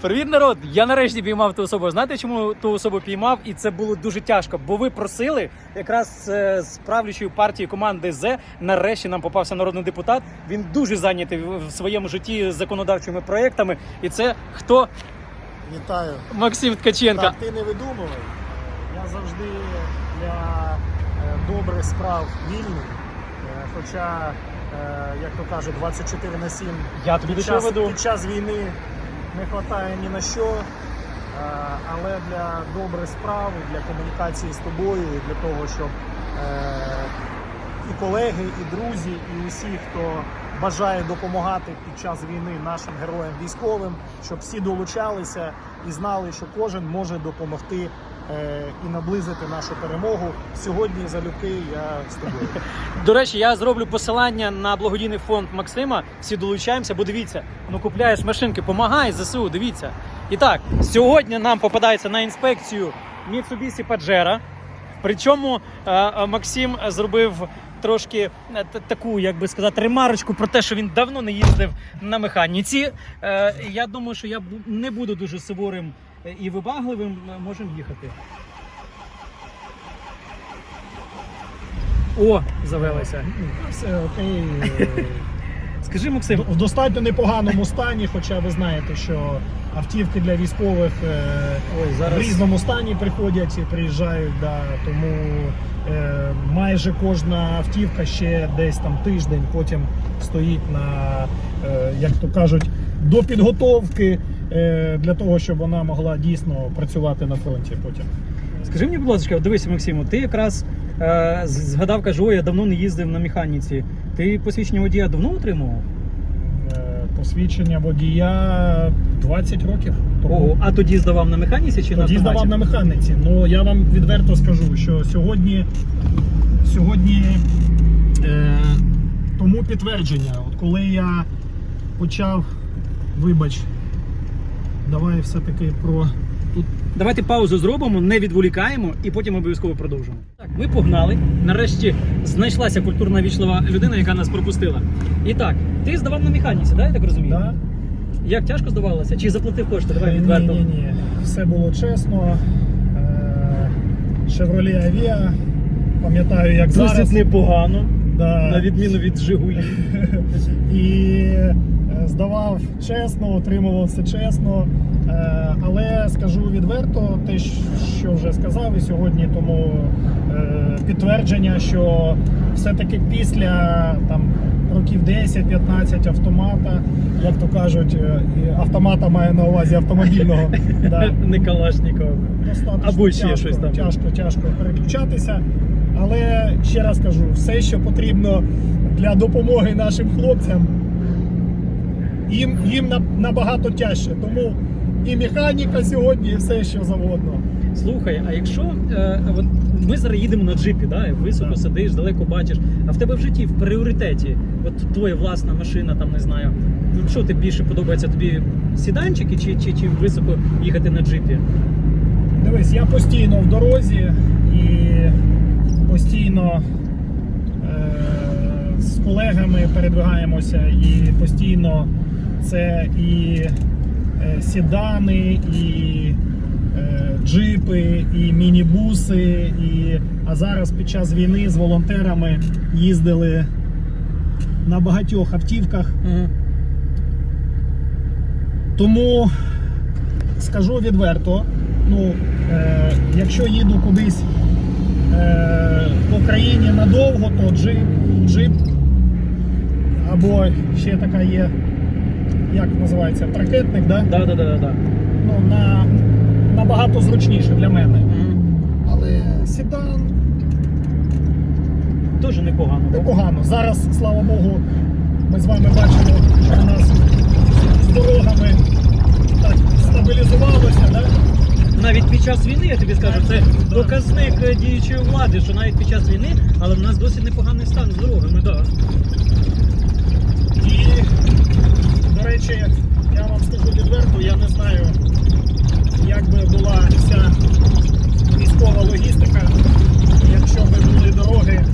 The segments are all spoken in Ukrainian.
Привіт, народ! Я нарешті піймав ту особу. Знаєте, чому ту особу піймав? І це було дуже тяжко, бо ви просили якраз е, з правлячої партії команди З. Нарешті нам попався народний депутат. Він дуже зайнятий в своєму житті законодавчими проєктами. І це хто? Вітаю. Максим Ткаченко. Так, ти не видумувай. Я завжди для е, добрих справ вільний. Е, Хоча, е, як то кажуть, 24 на 7 Я тобі під час, під час війни не вистачає ні на що. Е, Але для добрих справ, для комунікації з тобою, і для того, щоб е, і колеги, і друзі, і усі, хто бажає допомагати під час війни нашим героям військовим, щоб всі долучалися і знали, що кожен може допомогти і наблизити нашу перемогу. Сьогодні залюбки я з тобою. До речі, я зроблю посилання на благодійний фонд Максима. Всі долучаємося, бо дивіться, ну купляєш машинки, помагай ЗСУ, дивіться. І так, сьогодні нам попадається на інспекцію Mitsubishi Pajero. Причому е, е, Максим зробив трошки е, таку, як би сказати, ремарочку про те, що він давно не їздив на механіці. Е, Я думаю, що я не буду дуже суворим е, і вибагливим. Е, Можемо їхати. О, завелася. Все окей. Скажи, Максим, В достатньо непоганому стані, хоча ви знаєте, що автівки для військових е, ой, в різному стані приходять і приїжджають, да, тому е, майже кожна автівка ще десь там тиждень потім стоїть на, е, як то кажуть, до підготовки для того, щоб вона могла дійсно працювати на фронті потім. Скажи мені, будь ласка, от дивися, Максиму, ти якраз е, згадав, кажу, «Ой, я давно не їздив на механіці. Ти посвідчення водія давно отримував? Е, посвідчення водія 20 років. тому. Ого, а тоді здавав на механіці чи на Тоді автоматі? здавав на механіці. Ну я вам відверто скажу, що сьогодні, сьогодні е, тому підтвердження, от коли я почав, вибач, давай все-таки про тут. Давайте паузу зробимо, не відволікаємо і потім обов'язково продовжимо. Так, ми погнали. Нарешті знайшлася культурна вічлива людина, яка нас пропустила. І так, ти здавав на механіці, да, я так розумію? Да? Як тяжко здавалося? Чи заплатив кошти? Давай відверто. ні, ні. Все було чесно. Е, Chevrolet Avea, пам'ятаю, як зараз. Досить непогано, Да. на відміну від Жигулі. і е, здавав чесно, отримував все чесно. Е, Але скажу відверто, те, що вже сказав, і сьогодні тому е, підтвердження, що все-таки після там років 10-15 автомата, як то кажуть, е, автомата має на увазі автомобільного. да, Не Калашникова. достатньо Або ще тяжко, щось там. Тяжко, тяжко переключатися. Але ще раз кажу, все, що потрібно для допомоги нашим хлопцям, їм, їм на- набагато тяжче. Тому і механіка сьогодні, і все, що завгодно. Слухай, а якщо е, от ми зараз їдемо на джипі, да, і високо Так. сидиш, далеко бачиш, а в тебе в житті в пріоритеті, от твоя власна машина, там не знаю, ну, що тобі більше подобається тобі сіданчики чи, чи, чи високо їхати на джипі? Дивись, я постійно в дорозі і постійно е, з колегами передвигаємося, і постійно це і е, сідани, і е, джипи, і мінібуси. І, а зараз під час війни з волонтерами їздили на багатьох автівках. Угу. Тому скажу відверто, ну, е, якщо їду кудись е, по країні надовго, то джип, джип або ще така є, як називається, тракетник, да? Да, да, да, да, да. ну, на, набагато зручніше для мене. Але седан Дуже непогано. непогано. Зараз, слава Богу, ми з вами бачимо, що у нас з дорогами так стабілізувалося. Да? Навіть під час війни, я тобі скажу, це доказник е, діючої влади, що навіть під час війни, але в нас досить непоганий стан з дорогами, да. І, речі, я вам скажу відверто, я не знаю, як би була вся військова логістика, якщо би були дороги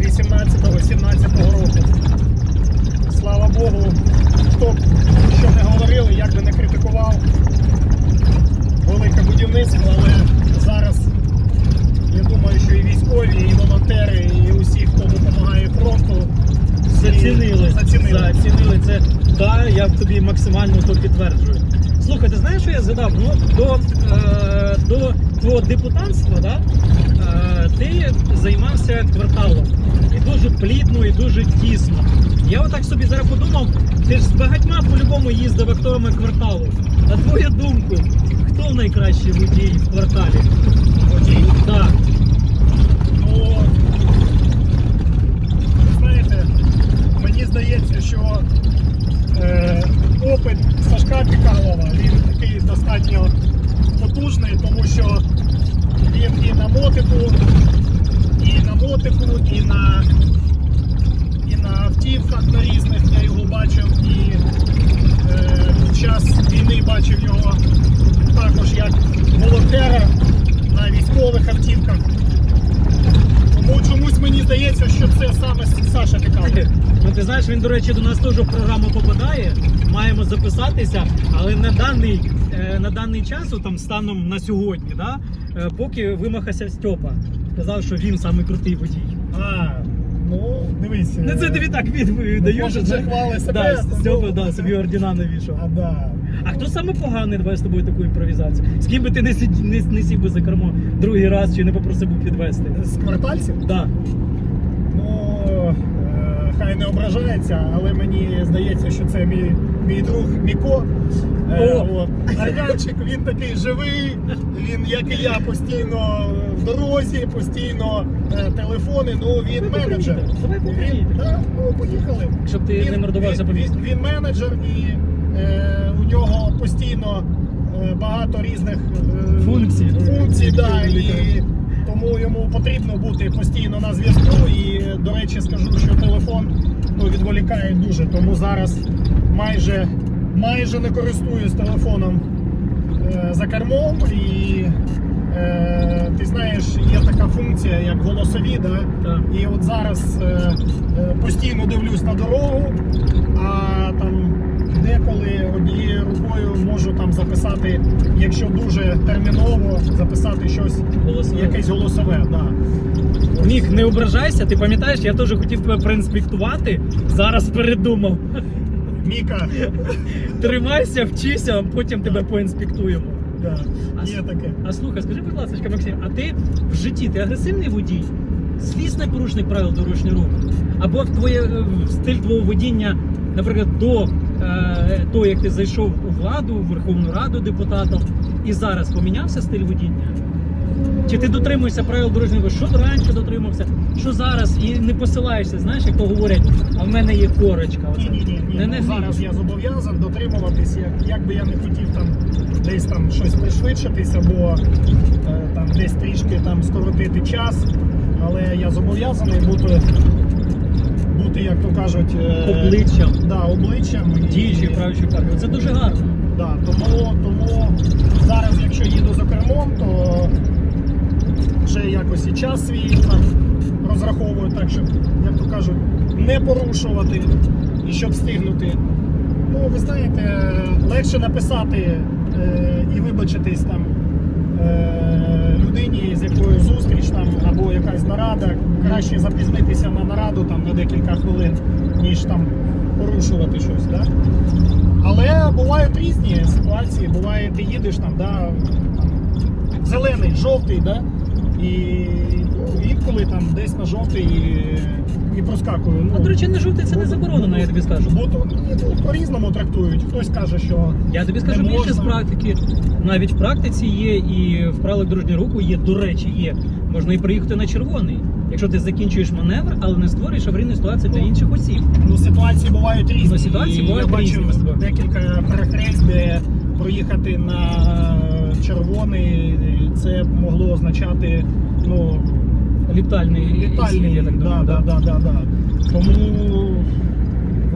18-17 року. Слава Богу, хто б що не говорив, як би не критикував велике будівництво, але зараз я думаю, що і військові, і волонтери, і усі, хто допомагає фронту, зацінили. зацінили. Зацінили це тобі максимально то підтверджую. Слухай, ти знаєш, що я згадав? Ну, до, е, до твого депутатства, да, е, ти займався кварталом. І дуже плідно, і дуже тісно. Я отак собі зараз подумав, ти ж з багатьма по-любому їздив актовими кварталу. На твою думку, хто найкращий водій в кварталі? Водій? Так. Ну, знаєте, мені здається, що опит Сашка Пікалова, він такий достатньо потужний, тому що він і на мотику, і на мотику, і на, і на автівках на різних я його бачив, і е, під час війни бачив його також як волонтера на військових автівках. Тому чомусь мені здається, що це саме Саша Пікалов. Ну ти знаєш, він, до речі, до нас теж в програму попадає. Маємо записатися, але на даний, е, на даний час, там станом на сьогодні, да, е, поки вимахався Стьопа. Сказав, що він самий крутий водій. А, ну дивись. Не це тобі так це хвали себе, Да, Стьопа да, собі ордена навішав. А, да. А хто саме поганий давай з тобою таку імпровізацію? З ким би ти не, сидів, не, не сів би за кермо другий раз чи не попросив би підвести? З квартальців? Да. Хай не ображається, але мені здається, що це мій, мій друг Міко. Е, от. Армянчик, він такий живий, він, як і я, постійно в дорозі, постійно е, телефони, ну він менеджер. Він, да, ну, поїхали. Щоб ти не мордувався по він, він, він менеджер і е, у нього постійно е, багато різних е, Функцій. функцій да, і тому йому потрібно бути постійно на зв'язку. І, до речі, скажу, що телефон ну, відволікає дуже, тому зараз майже, майже не користуюсь телефоном е, за кермом. І е, ти знаєш, є така функція, як голосові. Да? Так. І от зараз е, е, постійно дивлюсь на дорогу, а там деколи однією рукою можу там записати, якщо дуже терміново, записати щось, Голосове. якесь голосове. Да. Нік, не ображайся, ти пам'ятаєш, я теж хотів тебе проінспектувати, зараз передумав. Міка, Тримайся, вчися, а потім тебе поінспектуємо. да, А є с- таке. А слухай, скажи, будь ласка, Максим, а ти в житті ти агресивний водій? Звісний порушник правил дорожнього руху? Або твоє, е, стиль твого водіння, наприклад, до е, того, як ти зайшов у владу, в Верховну Раду депутатом, і зараз помінявся стиль водіння? Чи ти дотримуєшся правил дорожнього? Що раніше дотримався, що зараз, і не посилаєшся, знаєш, як то говорять, а в мене є корочка. Оце. Ні, ні, ні, ні. Не, Ну, не зараз я зобов'язан дотримуватись, як, як би я не хотів там десь там щось пришвидшитись або е, там десь трішки там скоротити час. Але я зобов'язаний бути, бути як то кажуть, е, обличчям, да, обличчям діючої правлячої партії. Це дуже гарно. Да, тому, тому зараз, якщо їду за кермом, то вже якось і час свій там розраховую так, щоб, як то кажуть, не порушувати і щоб встигнути. Ну, ви знаєте, легше написати е, і вибачитись там е, людині, з якою зустріч там або якась нарада. Краще запізнитися на нараду там на декілька хвилин, ніж там порушувати щось. Да? Але бувають різні ситуації. Буває, ти їдеш там, да, там зелений, жовтий, да, і ну, інколи там десь на жовтий і, і проскакую. Ну, А до речі, не жовтий це не заборонено, я тобі скажу. Бо то, ну, по-різному трактують. Хтось каже, що Я тобі скажу Не більше з можна. практики. Навіть в практиці є і в правилах дорожнього руху є, до речі, є. Можна і приїхати на червоний, якщо ти закінчуєш маневр, але не створюєш аварійну ситуацію для інших осіб. ну, ситуації бувають різні. Ну, ситуації І бувають я різні, ми з бачив тобою. декілька перехрест, де проїхати на червоний, це могло означати ну, Літальний, Літальний, я так думаю. да, да, да, да. Тому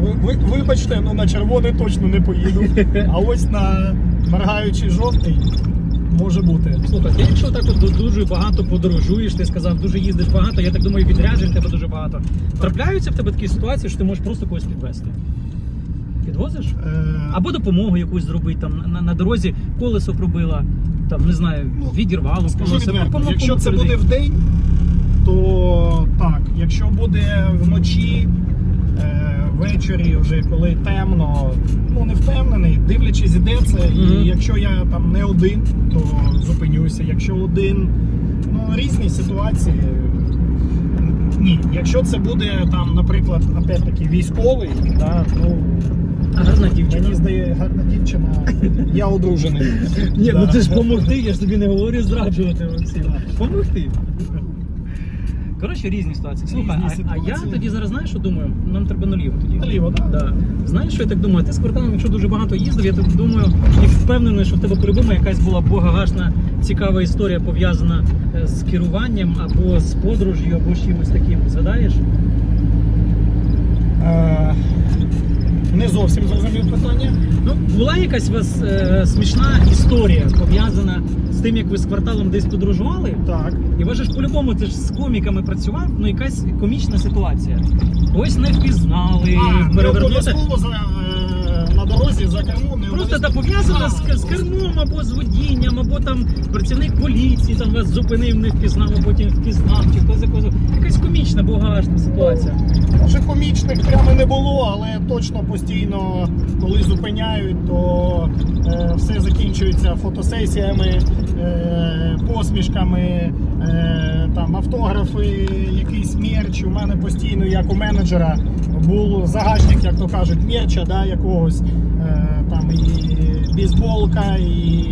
ви, ви, вибачте, ну на червоний точно не поїду. А ось на моргаючий жовтий може бути. Слухай, ти якщо так от дуже багато подорожуєш, ти сказав, дуже їздиш багато, я так думаю, відряджень в тебе дуже багато. Трапляються в тебе такі ситуації, що ти можеш просто когось підвезти. Підвозиш? Е, Або допомогу якусь зробити там на, на дорозі, колесо пробила, там не знаю, Ну, відірвало колесо. відверто, якщо це буде в день, то так. Якщо буде вночі, е, ввечері, вже коли темно, ну не впевнений, дивлячись, де це. Мгм. І якщо я там не один, то зупинюся. Якщо один, ну різні ситуації. Ні, якщо це буде там, наприклад, опять-таки військовий, да, ну гарна дівчина. мені здається, гарна дівчина, я одружений. Ні, ну ти ж помогти, я ж тобі не говорю зраджувати Максим. Помогти. Коротше, різні ситуації. Слухай, а, а я тоді зараз знаєш, що думаю? Нам треба наліво тоді. Наліво, так? Да. Знаєш, що я так думаю? Ти з кварталом, якщо дуже багато їздив, я так думаю і впевнений, що в тебе по-любому якась була богагашна цікава історія пов'язана е, з керуванням або з подорожю, або з чимось таким. Згадаєш? Е, Не зовсім зрозумів питання. Ну, була якась у вас е, смішна історія пов'язана з тим, як ви з кварталом десь подорожували? Так. І ви ж по-любому ти ж з коміками працював, ну якась комічна ситуація. Ось не впізнали, А, не перевернути. обов'язково за, е, дорозі за кермом. не Просто та пов'язана з, з кермом або з водінням, або там працівник поліції там вас зупинив, не впізнав, а потім впізнав, чи хтось за. Якась комічна, богашна ситуація. Може комічних прямо не було, але точно постійно, коли зупиняють, то все закінчується фотосесіями, е, посмішками, е, там автографи, якийсь мерч. У мене постійно, як у менеджера, був загашник, як то кажуть, мерча, да, якогось. Е, там і бейсболка, і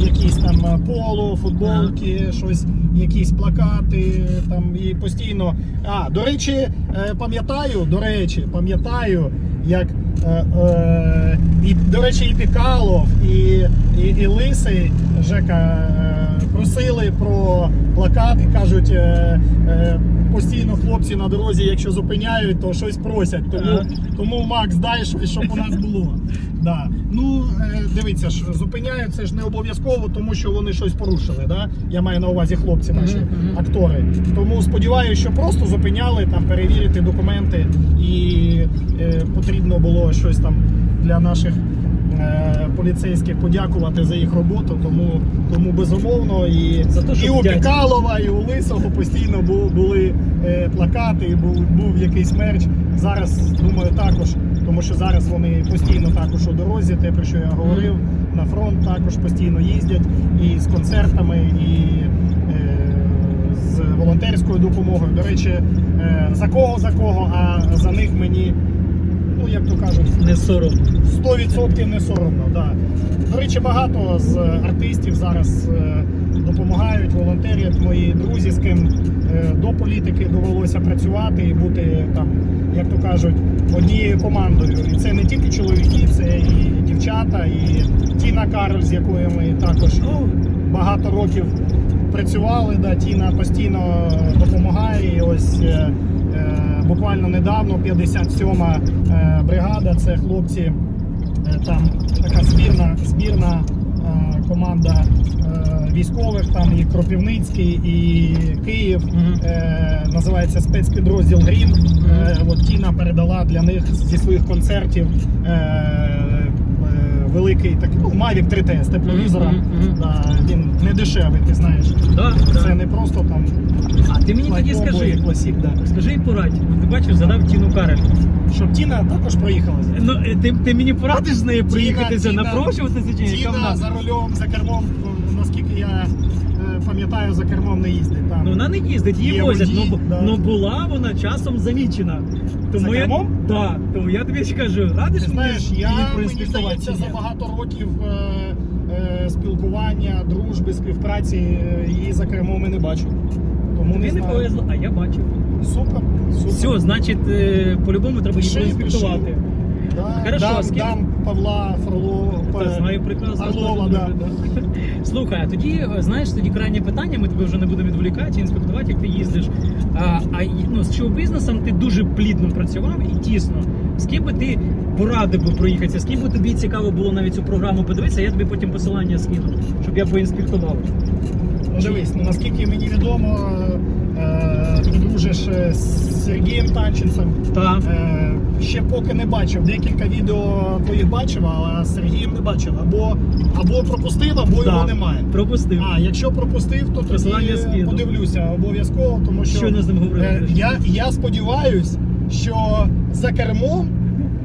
якісь там поло, футболки, щось, якісь плакати. Там і постійно. А, до речі, е, пам'ятаю, до речі, пам'ятаю, як е, е, і, до речі, і Пікалов, і, і, і Лисий Жека просили про плакат і кажуть. Е, е, Постійно хлопці на дорозі, якщо зупиняють, то щось просять. Тому, Ага. тому Макс, дай щось, щоб у нас було. Да. Ну, е, дивіться ж, зупиняють це ж не обов'язково, тому що вони щось порушили. Да? Я маю на увазі хлопці наші актори. Тому сподіваюся, що просто зупиняли там перевірити документи, і е, потрібно було щось там для наших. Е, Поліцейських подякувати за їх роботу, тому, тому безумовно і, За те, і у. Пікалова, і у Лисого постійно бу- були е, плакати, і був, був якийсь мерч. Зараз думаю також, тому що зараз вони постійно також у дорозі, те про що я говорив, на фронт також постійно їздять і з концертами, і е, з волонтерською допомогою. До речі, за кого за кого, а за них мені, ну як то кажуть, Не соромно. 100% не соромно. Да. До речі, багато з артистів зараз е, допомагають, волонтерять мої друзі, з ким е, до політики довелося працювати і бути там, як то кажуть, однією командою. І це не тільки чоловіки, це і дівчата, і Тіна Кароль, з якою ми також багато років працювали. Да, Тіна постійно допомагає. І ось е, е, буквально недавно 57-ма е, бригада, це хлопці. Е, Там така збірна, збірна е, команда військових, там і Кропівницький, і Київ. Е, називається спецпідрозділ Грім. Е, от Тіна передала для них зі своїх концертів великий так, ну, Mavic 3T з тепловізором. Mm -hmm. Да, він не дешевий, ти знаєш. Да, Це да. не просто там А ти мені тоді скажи, класік, да. скажи і порадь. Ти бачив, задав Тіну Карель. Щоб Тіна також проїхалася. Ну, е, ти, ти мені порадиш з нею проїхатися, напрошуватися чи Тіна, Тіна за рулем, за кермом, ну, наскільки я пам'ятаю, за кермом не їздить. Там. Ну вона не їздить, її Є возять. водій, Ну, бу- да. ну була вона часом замічена. Тому За я, кермом? Да, тому я тобі ж кажу, радиш Ти мені знаєш, її я мені проінспектувати здається, чи за багато років е, е, спілкування, дружби, співпраці е, її за кермом і не бачу. Тому не Тобі не знаю. повезло, а я бачив. Супер, супер. Все, значить, е, по-любому треба її Пиши, проінспектувати. Да, Хорошо, дам, ким? дам Павла Фролова. Та знаю прекрасно. Орлова, да. да. Слухай, а тоді, е, знаєш, тоді крайнє питання, ми тебе вже не будемо відволікати, інспектувати, як ти їздиш. А, а ну, з чого бізнесом ти дуже плідно працював і тісно. З ким би ти порадив би проїхатися, з ким би тобі цікаво було навіть цю програму подивитися, я тобі потім посилання скину, щоб я поінспектував. Ну, дивись, ну наскільки мені відомо, дружиш з Сергієм Танченцем. Та. Е, ще поки не бачив. Декілька відео твоїх бачив, з Сергієм не бачив. Або, або пропустив, або Да. його немає. Пропустив. А, якщо пропустив, то тоді подивлюся обов'язково, тому що Щойно з ним говорили. е, я, я сподіваюсь, що за кермом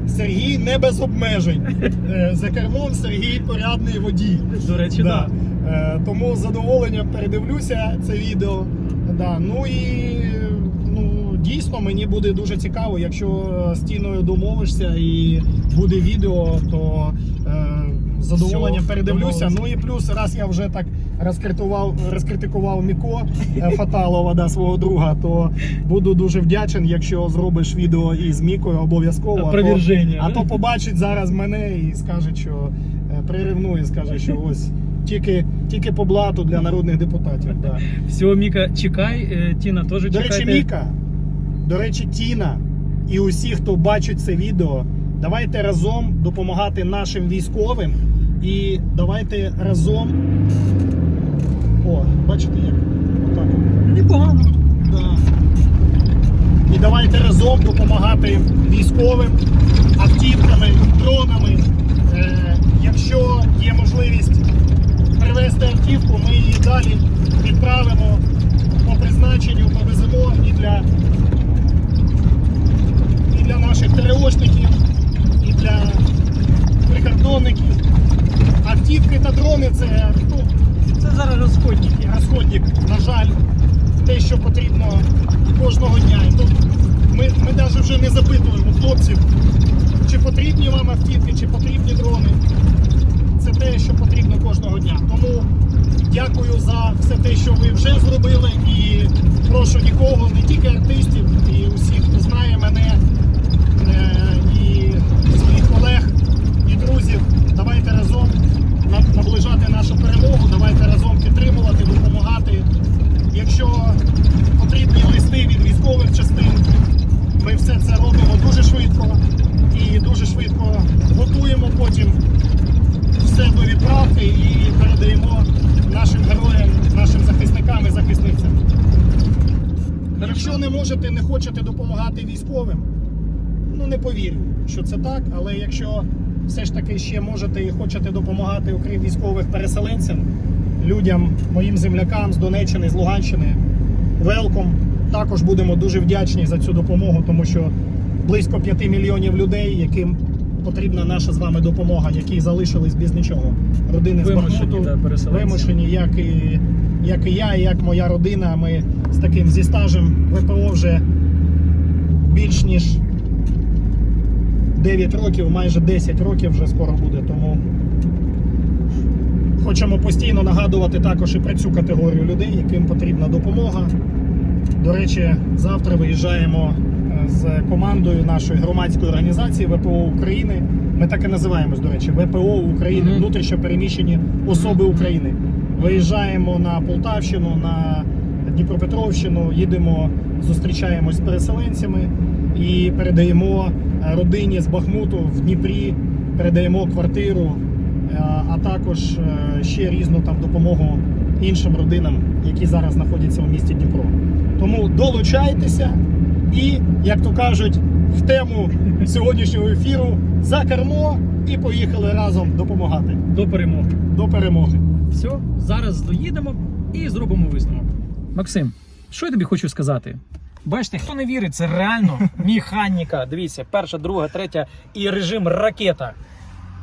Сергій не без обмежень. Е, За кермом Сергій порядний водій. До речі, Да. Е, Тому з задоволенням передивлюся це відео. Да. Ну і ну, дійсно мені буде дуже цікаво, якщо з тіною домовишся і буде відео, то е, з задоволенням Все, передивлюся. Ну і плюс, раз я вже так розкритував, розкритикував Міко е, Фаталова, да, свого друга, то буду дуже вдячен, якщо зробиш відео із Мікою обов'язково. А то- Опроверження, А да? то побачить зараз мене і скаже, що е, приревнує, скаже, що ось тільки, тільки по блату для народних депутатів. Да. Всього, Міка, чекай, е, Тіна теж До чекайте. речі, Міка, до речі, Тіна і усі, хто бачить це відео, давайте разом допомагати нашим військовим і давайте разом. О, бачите як? Отак. Непогано. Да. І давайте разом допомагати військовим автівками, дронами. Е, якщо є можливість привезти автівку, ми її далі відправимо по призначенню, повеземо і для, і для наших ТРОшників, і для прикордонників. Автівки та дрони це ну, Це зараз розходники. розходник, на жаль, те, що потрібно кожного дня. І тут ми, ми навіть вже не запитуємо хлопців, чи потрібні вам автівки, чи потрібні дрони. Це те, що потрібно кожного дня. Тому дякую за все те, що ви вже зробили. І прошу нікого, не тільки артистів, і усіх, хто знає мене, е, і своїх колег, і друзів. Давайте разом наближати нашу перемогу. Давайте разом підтримувати, допомагати. Якщо потрібні листи від військових частин, ми все це робимо дуже швидко і дуже швидко готуємо потім все до відправки і передаємо нашим героям, нашим захисникам і захисницям. Якщо не можете, не хочете допомагати військовим, ну не повірю, що це так, але якщо все ж таки ще можете і хочете допомагати, окрім військових переселенцям, людям, моїм землякам з Донеччини, з Луганщини, велком. Також будемо дуже вдячні за цю допомогу, тому що близько 5 мільйонів людей, яким потрібна наша з вами допомога, які залишились без нічого. Родини з Вимушені, Бахмуту, да, вимушені, як і, як і я, і як моя родина. Ми з таким зі стажем ВПО вже більш ніж 9 років, майже 10 років вже скоро буде. Тому хочемо постійно нагадувати також і про цю категорію людей, яким потрібна допомога. До речі, завтра виїжджаємо з командою нашої громадської організації ВПО України. Ми так і називаємось, до речі, ВПО України, внутрішньо переміщені особи України. Виїжджаємо на Полтавщину, на Дніпропетровщину, їдемо, зустрічаємось з переселенцями і передаємо е, родині з Бахмуту в Дніпрі, передаємо квартиру, е, а також е, ще різну там допомогу іншим родинам, які зараз знаходяться у місті Дніпро. Тому долучайтеся і, як то кажуть, в тему сьогоднішнього ефіру за кермо і поїхали разом допомагати До перемоги. до перемоги. Все, зараз доїдемо і зробимо висновок. Максим, що я тобі хочу сказати? Бачите, хто не вірить, це реально механіка. Дивіться, перша, друга, третя і режим ракета.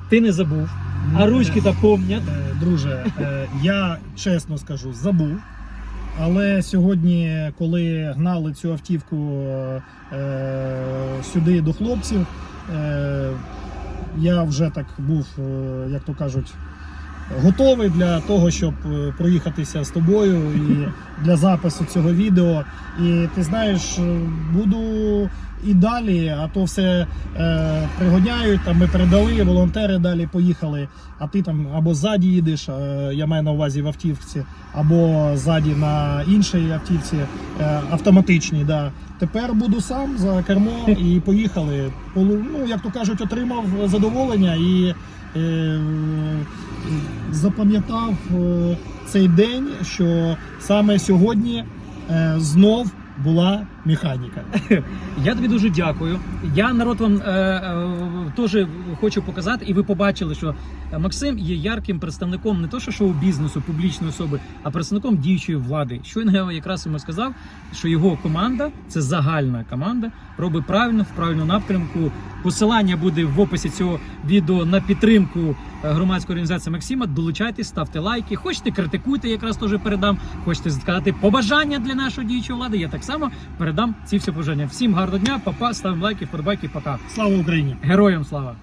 Ти не забув, а ручки та помнять. Е, Друже, е, я чесно скажу, забув. Але сьогодні, коли гнали цю автівку е, сюди до хлопців, е, я вже так був, е, як то кажуть, готовий для того, щоб е, проїхатися з тобою і для запису цього відео. І ти знаєш, е, буду і далі, а то все е, пригоняють. Там ми передали, волонтери далі поїхали. А ти там або ззаді їдеш, е, я маю на увазі в автівці, або ззаді на іншій автівці е, автоматичній. Да. Тепер буду сам за кермо і поїхали. Ну, як то кажуть, отримав задоволення і запам'ятав е, цей день, що саме сьогодні е, знов була механіка. Я тобі дуже дякую. Я народ вам е, е, теж хочу показати, і ви побачили, що Максим є ярким представником не то, що шоу-бізнесу, публічної особи, а представником діючої влади. Щойно якраз йому сказав, що його команда це загальна команда, робить правильно в правильному напрямку. Посилання буде в описі цього відео на підтримку е, громадської організації Максима. Долучайтесь, ставте лайки. Хочете критикуйте, якраз теж передам. Хочете сказати побажання для нашої діючої влади. Я так само передам ці всі положення. Всім гарного дня, папа, ставимо лайки, вподобайки, пока. Слава Україні! Героям слава!